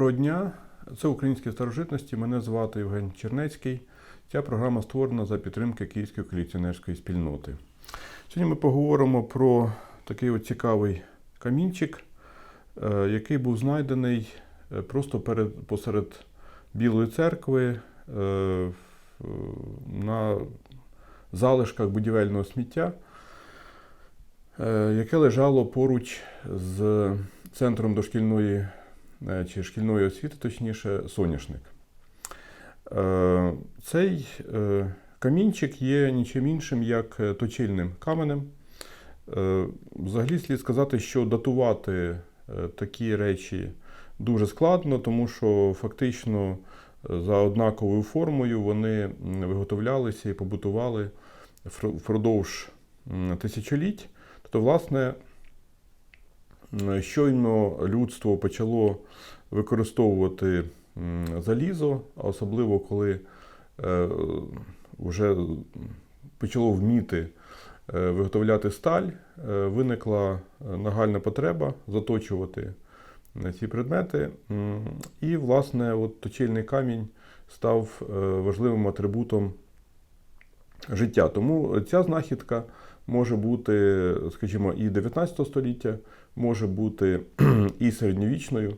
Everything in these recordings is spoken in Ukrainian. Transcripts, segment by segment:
Доброго дня! Це українські старожитності. Мене звати Євген Чернецький. Ця програма створена за підтримки Київської колекціонерської спільноти. Сьогодні ми поговоримо про такий от цікавий камінчик, е, який був знайдений е, просто перед, посеред Білої церкви е, на залишках будівельного сміття, яке лежало поруч з центром дошкільної чи шкільної освіти, точніше, соняшник. Е, Цей е, камінчик є нічим іншим, як е, точильним каменем. Е, Взагалі слід сказати, що датувати е, такі речі дуже складно, тому що фактично е, за однаковою формою вони виготовлялися і побутували впродовж тисячоліть. Тобто, власне, щойно людство почало використовувати залізо, а особливо коли е, вже почало вміти е, виготовляти сталь, е, виникла нагальна потреба заточувати ці предмети. І, власне, от точильний камінь став важливим атрибутом життя. Тому ця знахідка може бути, скажімо, і 19 століття, може бути і середньовічною,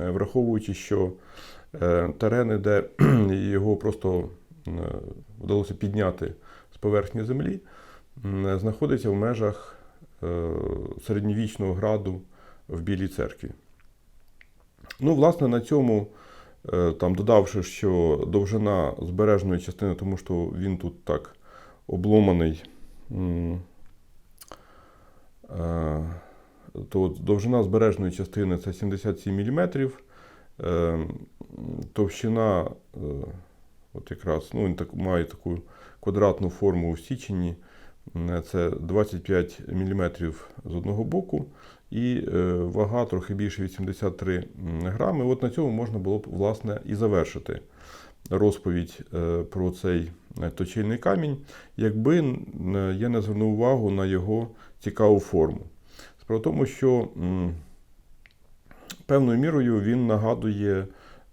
е, враховуючи, що е, терени, де його просто е, вдалося підняти з поверхні землі, знаходиться в межах середньовічного граду в Білій церкві. Ну, власне, на цьому, там, додавши, що довжина збережної частини, тому що він тут так обломаний, то довжина збережної частини це 77 мм. Товщина, е, от якраз, ну, він так, має таку квадратну форму у січенні. Це 25 мм з одного боку, і е, вага трохи більше 83 грами. От на цьому можна було б власне і завершити розповідь е, про цей е, точильний камінь, якби я не звернув увагу на його цікаву форму. В тому, що певною мірою він нагадує,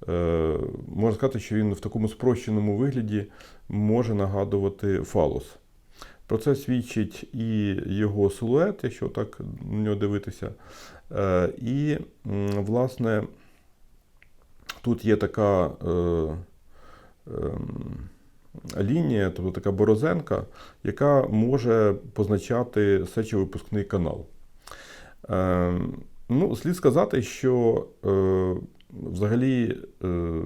е, можна сказати, що він в такому спрощеному вигляді може нагадувати фалос. Про це свідчить і його силует, якщо так на нього дивитися. Е, І, власне, тут є така е, ем, лінія, тобто така борозенка, яка може позначати сечовипускний канал. Е, Ну, слід сказати, що е, взагалі, е,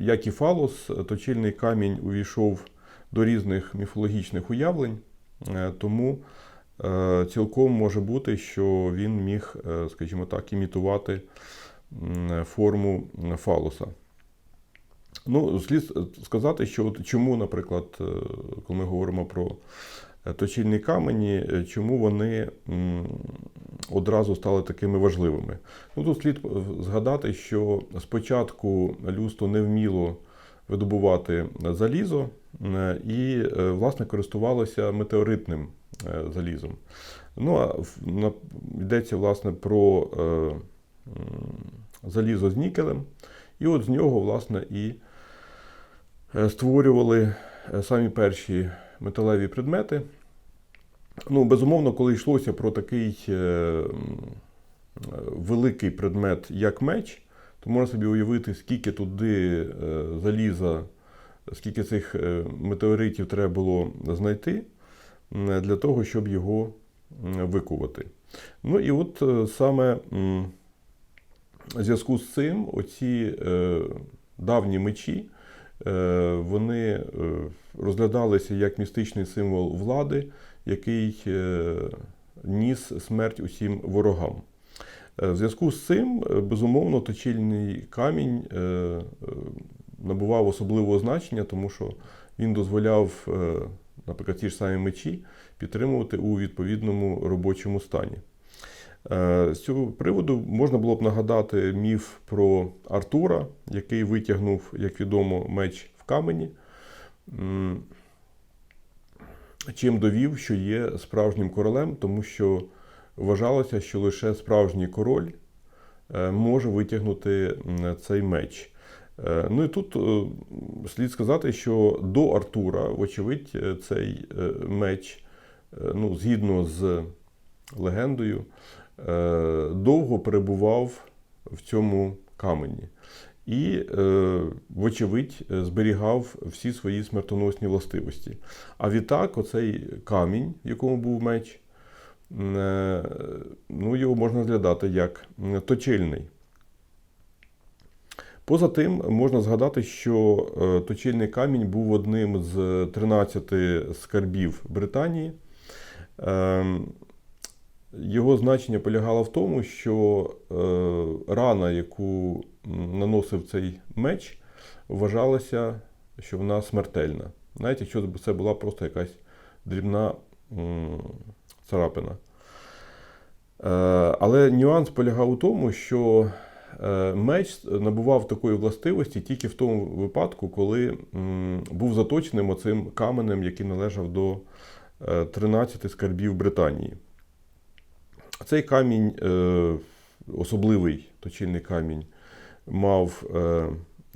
як і фалос, точильний камінь увійшов до різних міфологічних уявлень, тому цілком може бути, що він міг, скажімо так, імітувати форму фалоса. Ну, слід сказати, що от чому, наприклад, коли ми говоримо про точильні камені, е, чому вони одразу стали такими важливими. Ну, тут слід е, згадати, що спочатку людство не вміло видобувати залізо е, і, е, власне, користувалося метеоритним залізом. Ну, а йдеться, власне, про залізо з нікелем. І от з нього, власне, і створювали самі перші металеві предмети. Ну, безумовно, коли йшлося про такий е, великий предмет, як меч, то можна собі уявити, скільки туди е, заліза, скільки цих е, метеоритів треба було знайти для того, щоб його викувати. Ну і от саме в зв'язку з цим оці давні мечі, вони е, розглядалися як містичний символ влади, який е, ніс смерть усім ворогам. Е, В зв'язку з цим, е, безумовно, точильний камінь е, е, набував особливого значення, тому що він дозволяв, е, наприклад, ті ж самі мечі підтримувати у відповідному робочому стані. Е, З цього приводу можна було б нагадати міф про Артура, який витягнув, як відомо, меч в камені, чим довів, що є справжнім королем, тому що вважалося, що лише справжній король е, може витягнути цей меч. Е, Ну і тут слід сказати, що до Артура, вочевидь, цей меч, ну, згідно з легендою, довго перебував в цьому камені. І, е, вочевидь, е, зберігав всі свої смертоносні властивості. А відтак, оцей камінь, в якому був меч, е, ну, його можна розглядати як точильний. Поза тим, можна згадати, що е, точильний камінь був одним з 13 скарбів Британії. Його значення полягало в тому, що е, рана, яку наносив цей меч, вважалася, що вона смертельна. Навіть якщо це була просто якась дрібна царапина. Е, Але нюанс полягав у тому, що е, меч набував такої властивості тільки в тому випадку, коли був заточеним оцим каменем, який належав до е, 13 скарбів Британії. Цей камінь, е, особливий точильний камінь, мав е,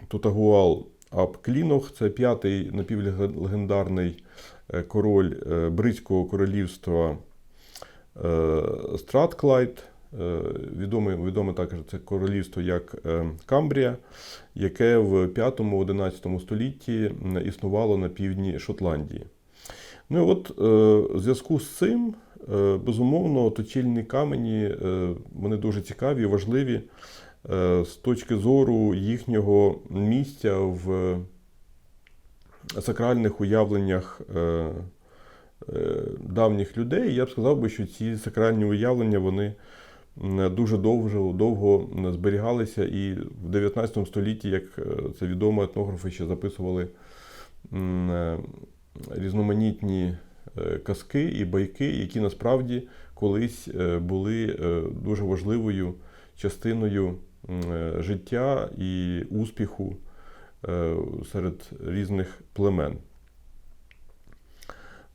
Тутагуал ап Клінох, це п'ятий напівлегендарний е, король Бритського королівства Стратклайд. Відоме, відоме також це королівство як Камбрія, яке в 5-11 столітті існувало на півдні Шотландії. Ну і от в зв'язку з цим, безумовно, точильні камені е, вони дуже цікаві і важливі е, з точки зору їхнього місця в сакральних уявленнях е, е, давніх людей. Я б сказав що ці сакральні уявлення вони дуже довго, довго зберігалися, і в 19 столітті, як е, це відомо, етнографи ще записували е, різноманітні е, казки і байки, які насправді колись е, були е, дуже важливою частиною е, життя і успіху е, серед різних племен.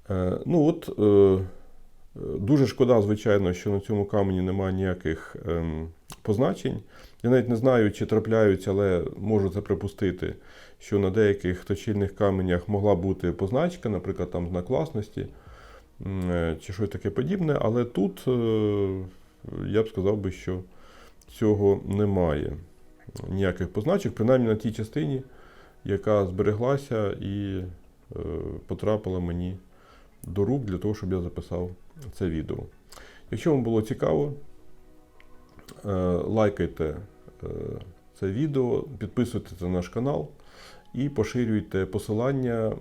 Е, Ну от, е, е, дуже шкода, звичайно, що на цьому камені немає ніяких ем, позначень. Я навіть не знаю, чи трапляються, але можу це припустити, що на деяких точильних каменях могла бути позначка, наприклад, там знак власності е, чи щось таке подібне. Але тут е, я б сказав би, що цього немає ніяких позначок, принаймні на тій частині, яка збереглася і е, потрапила мені до рук для того, щоб я записав це відео. Якщо вам було цікаво, лайкайте це відео, підписуйтесь на наш канал і поширюйте посилання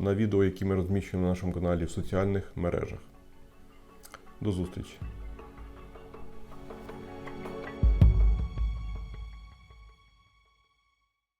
на відео, які ми розміщуємо на нашому каналі в соціальних мережах. До зустрічі!